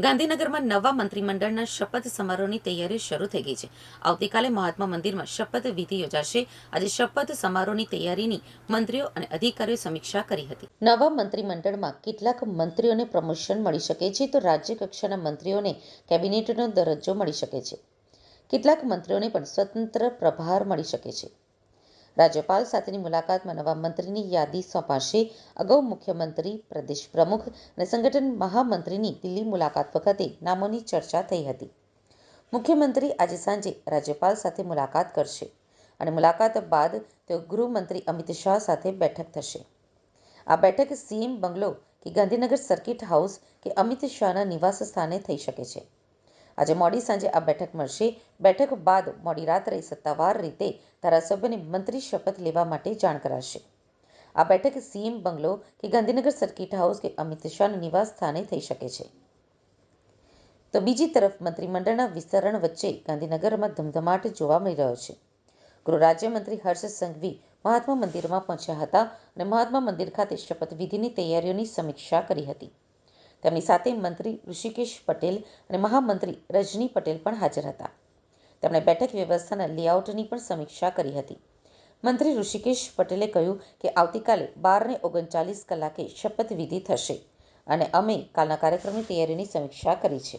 ગાંધીનગરમાં નવા મંત્રીમંડળના શપથ સમારોહની તૈયારીઓ શરૂ થઈ ગઈ છે. આવતીકાલે મહાત્મા મંદિરમાં શપથ વિધિ યોજાશે. આજે શપથ સમારોહની તૈયારીની મંત્રીઓ અને અધિકારીઓ સમીક્ષા કરી હતી. નવા મંત્રીમંડળમાં કેટલાક મંત્રીઓને પ્રમોશન મળી શકે છે તો રાજ્ય કક્ષાના મંત્રીઓને કેબિનેટનો દરજ્જો મળી શકે છે. કેટલાક મંત્રીઓને પણ સ્વતંત્ર પ્રભાર મળી શકે છે. રાજ્યપાલ સાથેની મુલાકાતમાં નવા મંત્રીની યાદી સોંપાશે. અગાઉ મુખ્યમંત્રી, પ્રદેશ પ્રમુખ અને સંગઠન મહામંત્રીની દિલ્હી મુલાકાત વખતે નામોની ચર્ચા થઈ હતી. મુખ્યમંત્રી આજે સાંજે રાજ્યપાલ સાથે મુલાકાત કરશે અને મુલાકાત બાદ તેઓ ગૃહમંત્રી અમિત શાહ સાથે બેઠક થશે. આ બેઠક સીએમ બંગલો કે ગાંધીનગર સર્કિટ હાઉસ કે અમિત શાહના નિવાસ સ્થાને થઈ શકે છે. આજે મોડી સાંજે આ બેઠક મળશે. બેઠક બાદ મોડી રાત્રે સત્તાવાર રીતે ધારાસભ્યને મંત્રી શપથ લેવા માટે જાણ કરાશે. આ બેઠક સીએમ બંગલો કે ગાંધીનગર સર્કિટ હાઉસ કે અમિત શાહના નિવાસ સ્થાને થઈ શકે છે. તો બીજી તરફ મંત્રીમંડળના વિસ્તરણ વચ્ચે ગાંધીનગરમાં ધમધમાટ જોવા મળી રહ્યો છે. ગૃહ રાજ્યમંત્રી હર્ષ સંઘવી મહાત્મા મંદિરમાં પહોંચ્યા હતા અને મહાત્મા મંદિર ખાતે શપથવિધિની તૈયારીઓની સમીક્ષા કરી હતી. તેમની સાથે મંત્રી ઋષિકેશ પટેલ અને મહામંત્રી રજની પટેલ પણ હાજર હતા. તેમણે બેઠક વ્યવસ્થાના લેઆઉટની પણ સમીક્ષા કરી હતી. મંત્રી ઋષિકેશ પટેલે કહ્યું કે આવતીકાલે બારને ઓગણચાલીસ કલાકે શપથવિધિ થશે અને અમે કાલના કાર્યક્રમની તૈયારીની સમીક્ષા કરી છે.